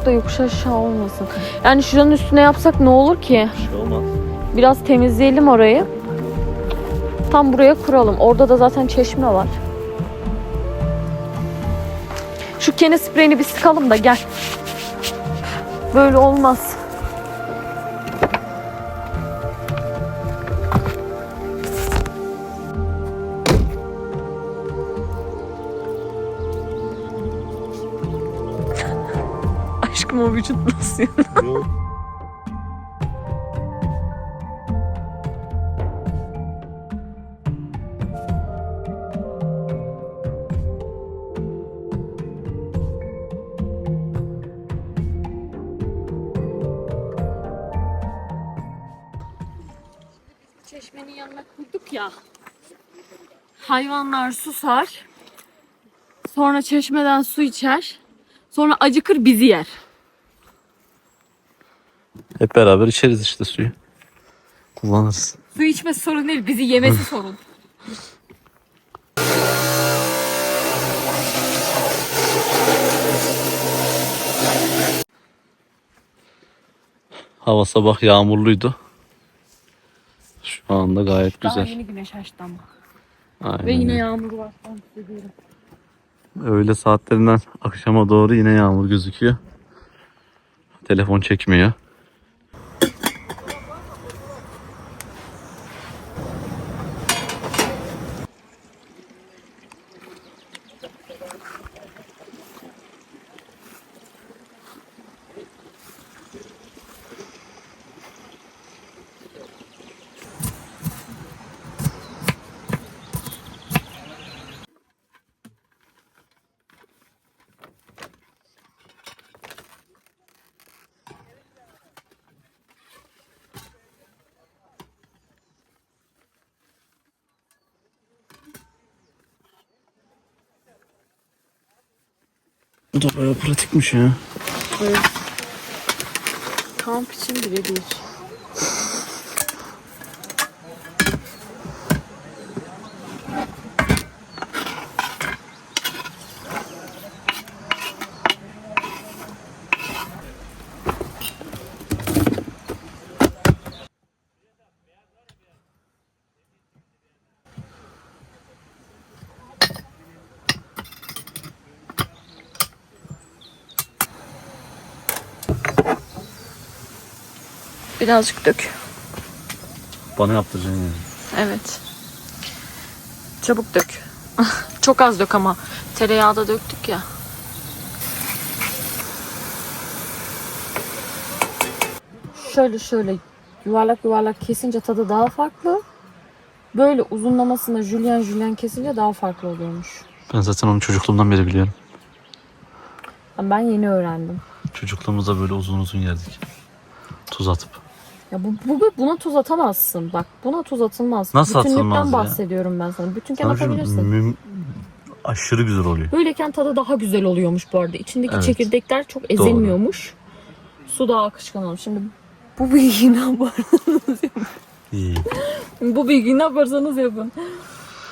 Çok da yokuş aşağı olmasın. Yani şuranın üstüne yapsak ne olur ki? Bir şey olmaz. Biraz temizleyelim orayı. Tam buraya kuralım. Orada da zaten çeşme var. Şu kene spreyini bir sıkalım da gel. Böyle olmaz. Aşkım o vücut nasıl? Yok. Çeşmenin yanına kurduk ya. Hayvanlar susar. Sonra çeşmeden su içer. Sonra acıkır bizi yer. Hep beraber içeriz işte suyu. Kullanırız. Su içmesi sorun değil, bizi yemesi sorun. Hava sabah yağmurluydu. Şu anda gayet Daha güzel. yeni güneş açtı ama. Aynen. Ve yine yağmur var. Ben size diyorum. Öğle saatlerinden akşama doğru yine yağmur gözüküyor. Telefon çekmiyor. Pratikmiş ya. Kamp için birebir. Birazcık dök. Bana yaptıracaksın yani. Evet. Çabuk dök. Çok az dök ama. Tereyağı da döktük ya. Şöyle şöyle yuvarlak yuvarlak kesince tadı daha farklı. Böyle uzunlamasına jülyen jülyen kesince daha farklı oluyormuş. Ben zaten onu çocukluğumdan beri biliyorum. Ben yeni öğrendim. Çocukluğumuzda böyle uzun uzun yerdik. Tuz atıp. Ya bu, bu buna tuz atamazsın. Bak buna tuz atılmaz. Nasıl Bütünlükten atılmaz ya? bahsediyorum ben sana. Bütünken şu atabilirsin. müm- aşırı güzel oluyor. Böyleyken tadı daha güzel oluyormuş bu arada. İçindeki Evet. çekirdekler çok ezilmiyormuş. Su daha akışkan olmuş. Şimdi bu bilgiyi ne yaparsanız yapın. İyi. Bu bilgiyi ne yaparsanız yapın.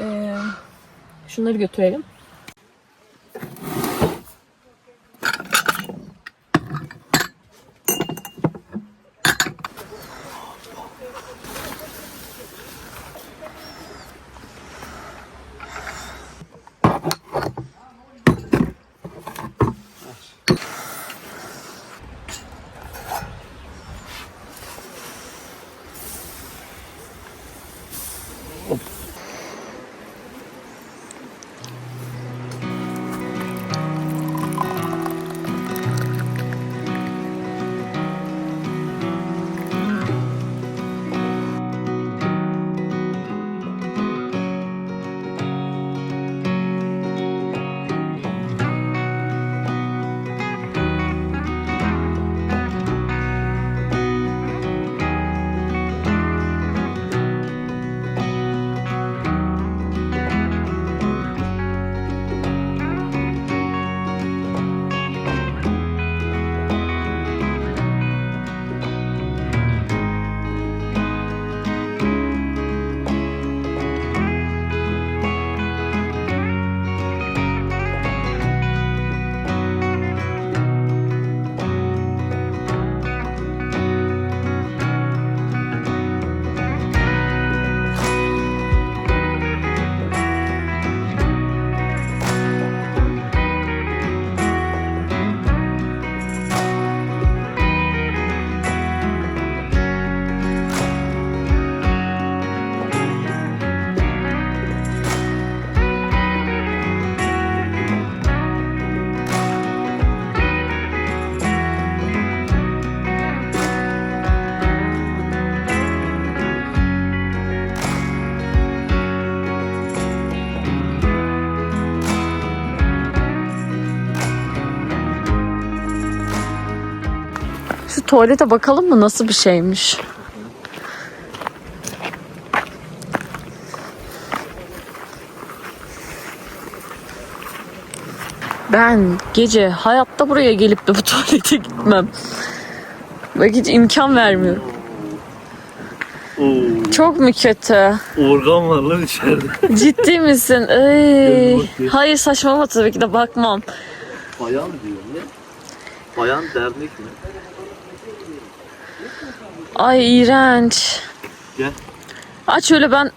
Ee, şunları götürelim. Tuvalete bakalım mı nasıl bir şeymiş? Ben gece hayatta buraya gelip de bu tuvalete gitmem. Bak hiç imkan vermiyor. Oo, Çok mu kötü? organ var lan içeride. Ciddi misin? Bakayım. Hayır saçmalama tabii ki de bakmam. Bayan diyor ne? Bayan dernek mi? Ay iğrenç. Gel. Aç öyle ben.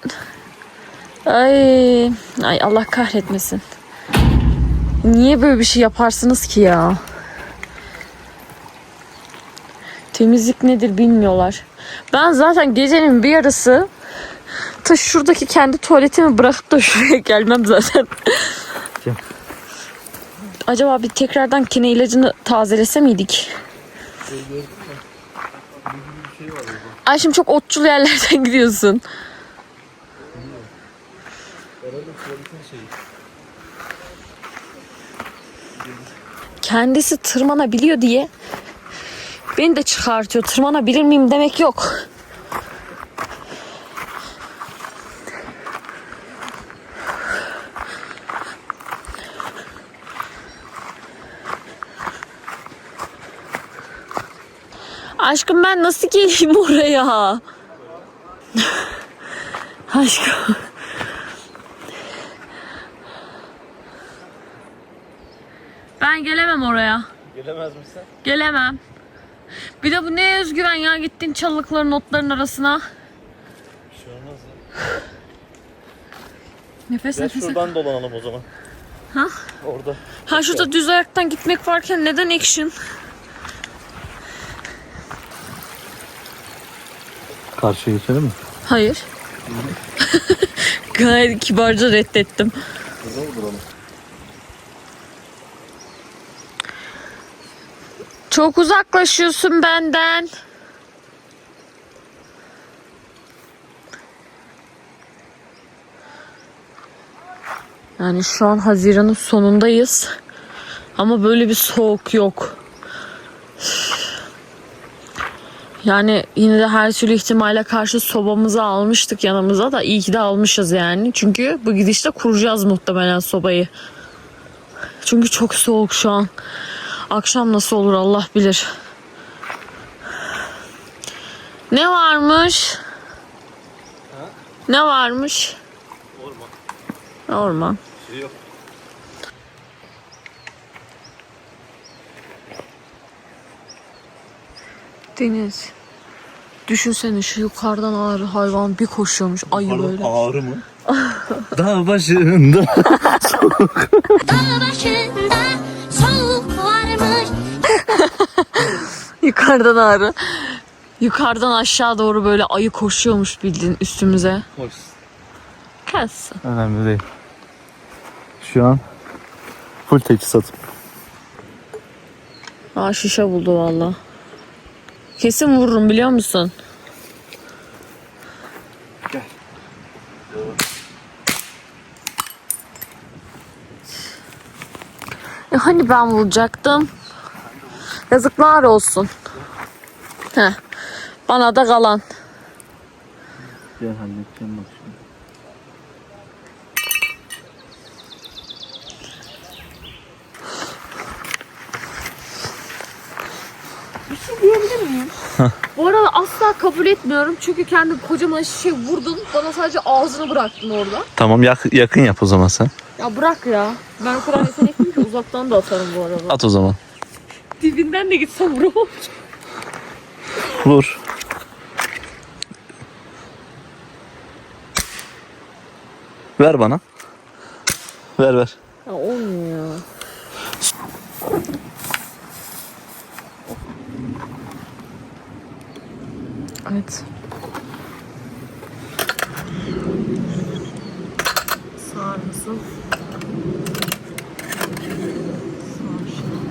Ay. Ay Allah kahretmesin. Niye böyle bir şey yaparsınız ki ya? Temizlik nedir bilmiyorlar. Ben zaten gecenin bir yarısı ta şuradaki kendi tuvaletimi bırakıp da şuraya gelmem zaten. Gel. Acaba bir tekrardan kene ilacını tazelese miydik? Ay şimdi çok otçul yerlerden gidiyorsun. Kendisi tırmanabiliyor diye beni de çıkartıyor. Tırmanabilir miyim demek yok. Aşkım ben nasıl geleyim oraya? Aşkım. Ben gelemem oraya. Gelemez misin? Gelemem. Bir de bu ne özgüven ya gittin çalılıkların otların arasına. Bir şey olmaz ya. Nefes Gel nefese. şuradan dolanalım o zaman. Ha? Orada. Ha şurada düz ayaktan gitmek varken neden action? Karşıya geçelim mi? Hayır. Gayet kibarca reddettim. Çok uzaklaşıyorsun benden. Yani şu an Haziran'ın sonundayız. Ama böyle bir soğuk yok. Yani yine de her türlü ihtimale karşı sobamızı almıştık yanımıza da iyi ki de almışız yani. Çünkü bu gidişte kuracağız muhtemelen sobayı. Çünkü çok soğuk şu an. Akşam nasıl olur Allah bilir. Ne varmış? Ne varmış? Orman. Orman. Şey yok. Deniz. Düşünsene şu yukarıdan ağrı hayvan bir koşuyormuş ayı böyle. Ağrı mı? Dağ başında. Dağ başında soğuk varmış. Yukarıdan ağrı. Yukarıdan aşağı doğru böyle ayı koşuyormuş bildiğin üstümüze. Hoş. Kalsın. Önemli değil. Şu an full teçhizatım. Aa şişe buldu valla. Kesin vururum biliyor musun? Gel. E hani ben vuracaktım? Yazıklar olsun. Heh. Bana da kalan. Gel halledeceğim bak şimdi. Bu arada asla kabul etmiyorum. Çünkü kendi kocaman şişe vurdun. Bana sadece ağzını bıraktın orada. Tamam yak- yakın yap o zaman sen. Ya bırak ya. Ben o kadar yetenekliyim ki uzaktan da atarım bu arada. At o zaman. Dibinden de gitsem vuramam. Vur. Ver bana. Ver ver. Ya olmuyor Evet. Sağır mısın? Sağır.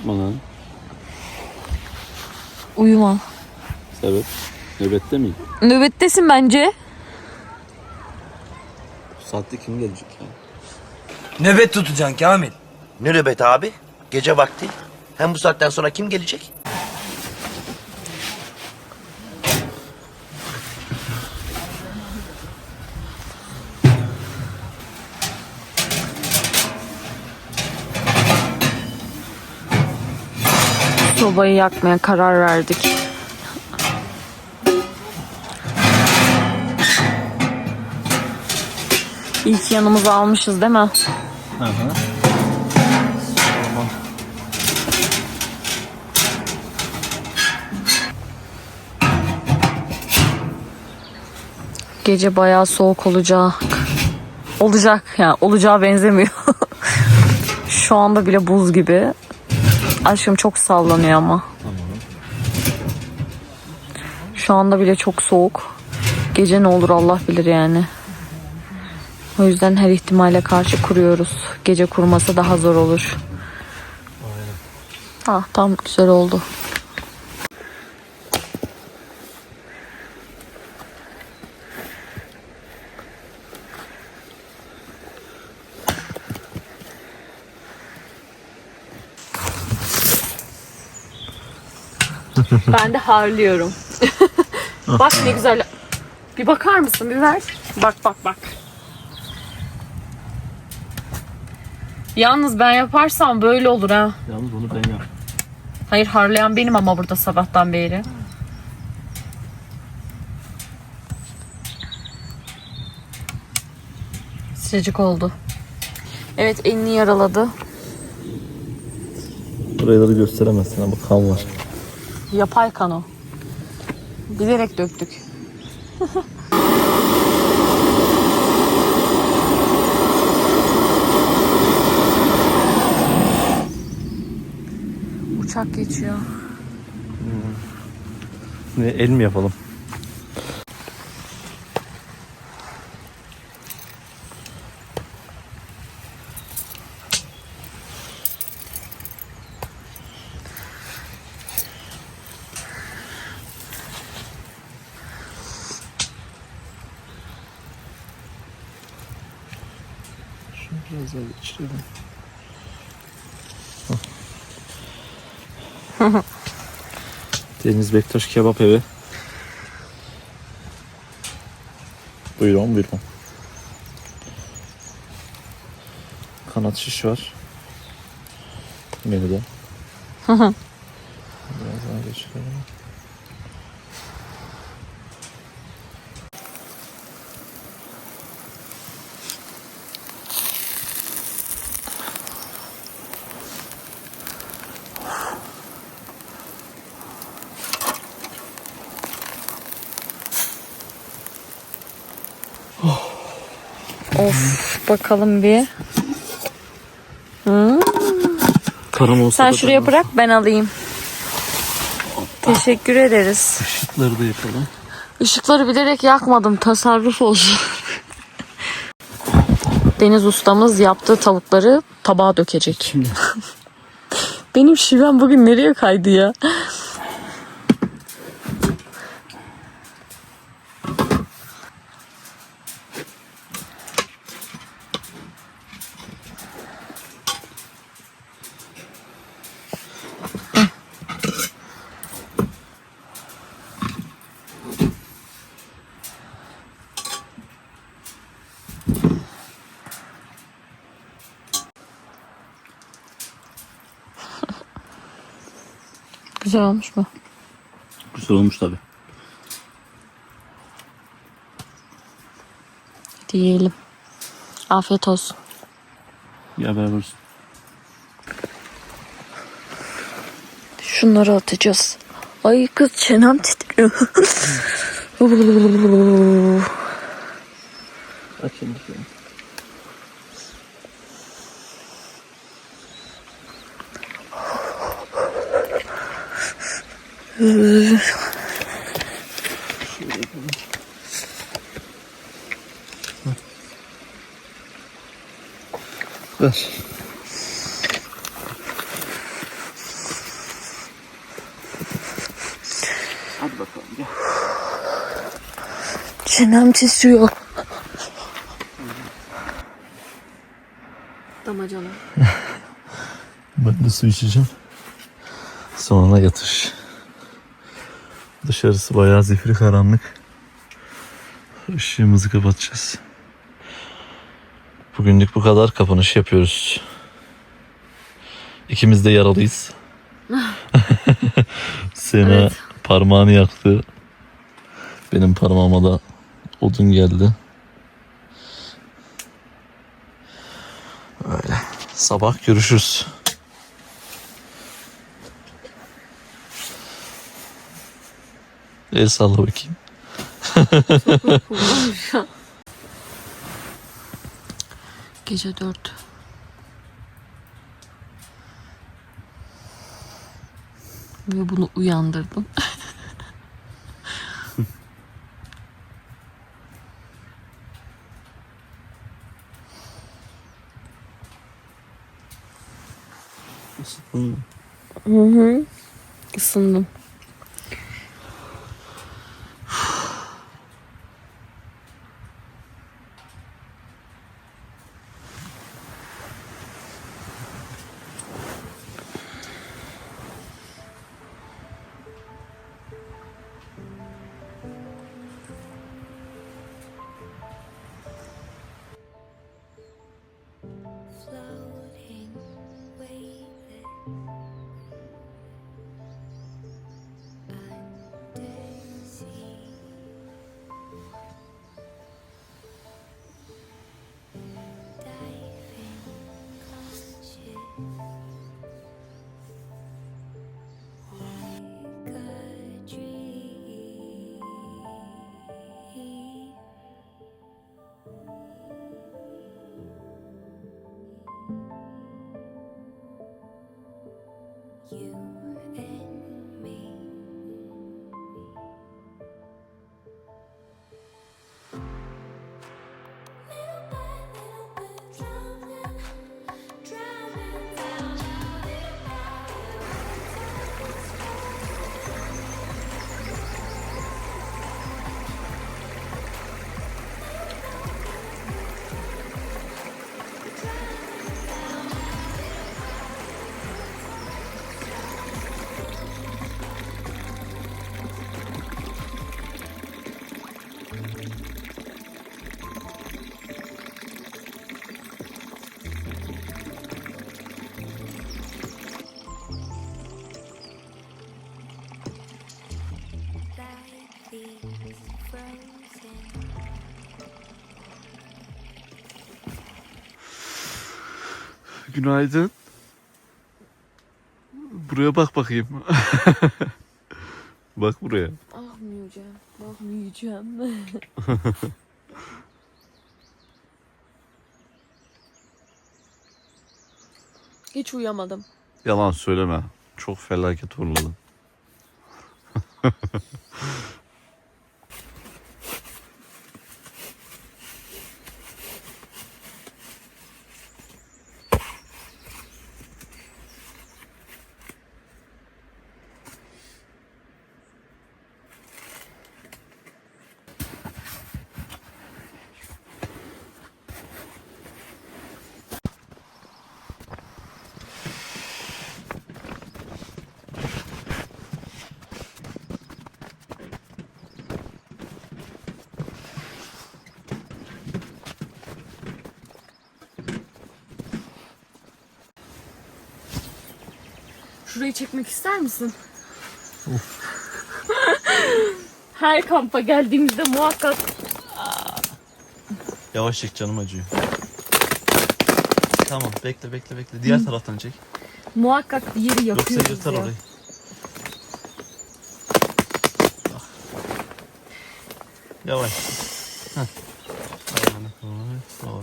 yapma lan. Uyuma. Sebep? Nöbette miyim? Nöbettesin bence. Bu saatte kim gelecek ya? Nöbet tutacaksın Kamil. Ne nöbet abi? Gece vakti. Hem bu saatten sonra kim gelecek? Sobayı yakmaya karar verdik. İlk yanımızı almışız değil mi? Hı hı. Gece bayağı soğuk olacak. Olacak yani olacağı benzemiyor. Şu anda bile buz gibi. Aşkım çok sallanıyor ama. Şu anda bile çok soğuk. Gece ne olur Allah bilir yani. O yüzden her ihtimale karşı kuruyoruz. Gece kurması daha zor olur. Ah tam güzel oldu. Ben de harlıyorum. bak ne güzel. Bir bakar mısın? Bir ver. Bak bak bak. Yalnız ben yaparsam böyle olur ha. Yalnız bunu ben yap. Hayır harlayan benim ama burada sabahtan beri. Sıcacık oldu. Evet elini yaraladı. Burayları gösteremezsin ama kan var. Yapay kano. Bilerek döktük. Uçak geçiyor. Ne el mi yapalım? Biraz daha geçirelim. Deniz Bektaş Kebap Evi. Buyurun buyurun. Kanat şiş var. Menüde. Biraz daha geçirelim. Of bakalım bir. Param olsa Sen da şuraya ben bırak ben alayım. Teşekkür ederiz. ışıkları da yapalım. Işıkları bilerek yakmadım. Tasarruf olsun. Deniz ustamız yaptığı tavukları tabağa dökecek. Benim şivem bugün nereye kaydı ya? Güzel olmuş mu? Güzel olmuş tabi. Diyelim. Afiyet olsun. Ya beraber olsun. Şunları atacağız. Ay kız çenem titriyor. Aç şimdi. Ver. Hadi bakalım gel. Çenem titriyor. Damacana. ben de su içeceğim. Sonra yatış. Dışarısı bayağı zifiri karanlık. Işığımızı kapatacağız. Bugünlük bu kadar kapanış yapıyoruz. İkimiz de yaralıyız. Sena Evet. parmağını yaktı. Benim parmağıma da odun geldi. Öyle. Sabah görüşürüz. El salla bakayım. Gece dört. Ve bunu uyandırdım. Hı hı. Isındım. Günaydın. Buraya bak bakayım. bak buraya. Bakmayacağım. Bakmayacağım. Hiç uyuyamadım. Yalan söyleme. Çok felaket horladın. Şurayı çekmek ister misin? Her kampa geldiğimizde muhakkak Yavaş çek canım acıyor. Tamam bekle bekle bekle. Diğer taraftan çek. muhakkak bir yeri Yoksa yakıyoruz yırtar ya. orayı. Bak. Yavaş. Heh. Doğru.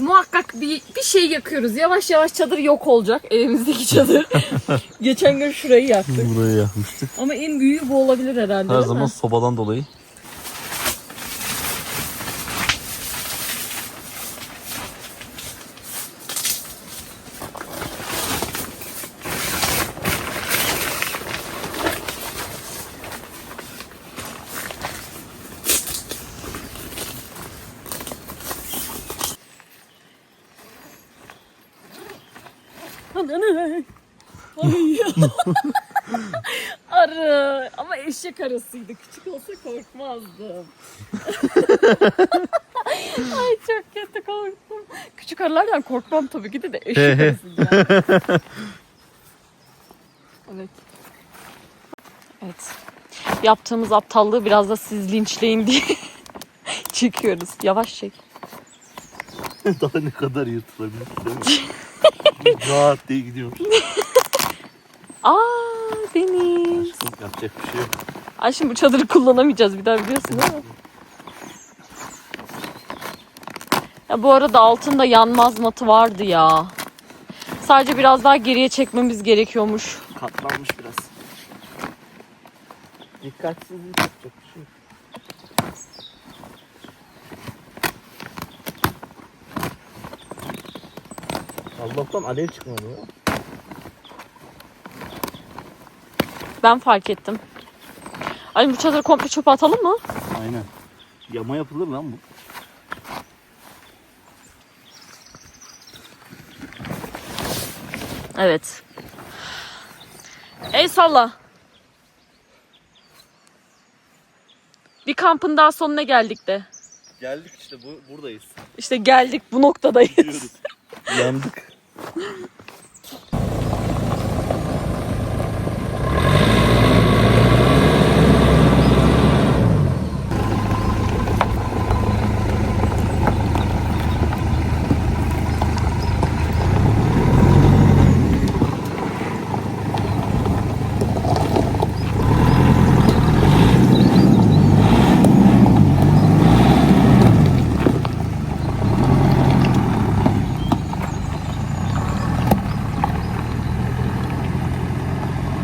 Muhakkak bir, bir şey yakıyoruz. Yavaş yavaş çadır yok olacak. Evimizdeki çadır. Geçen gün şurayı yaktık. Burayı yakmıştık. Ama en büyüğü bu olabilir herhalde Her değil zaman mi? sobadan dolayı. Ananı. Ay. Arı. Ama eşek arısıydı. Küçük olsa korkmazdım. Ay çok kötü korktum. Küçük arılardan korkmam tabii ki de, de eşek arısıydı. yani. evet. Evet. Yaptığımız aptallığı biraz da siz linçleyin diye çekiyoruz. Yavaş çek. Daha ne kadar yırtılabilir? Rahat diye gidiyor. Aa Deniz. Yapacak bir şey yok. Ay şimdi bu çadırı kullanamayacağız bir daha biliyorsun değil mi? Ya bu arada altında yanmaz matı vardı ya. Sadece biraz daha geriye çekmemiz gerekiyormuş. Katlanmış biraz. Dikkatsizlik yapacak bir şey yok. Allah'tan alev çıkmadı ya. Ben fark ettim. Ay bu çadırı komple çöpe atalım mı? Aynen. Yama yapılır lan bu. Evet. Ey salla. Bir kampın daha sonuna geldik de. Geldik işte bu buradayız. İşte geldik bu noktadayız. Yandık.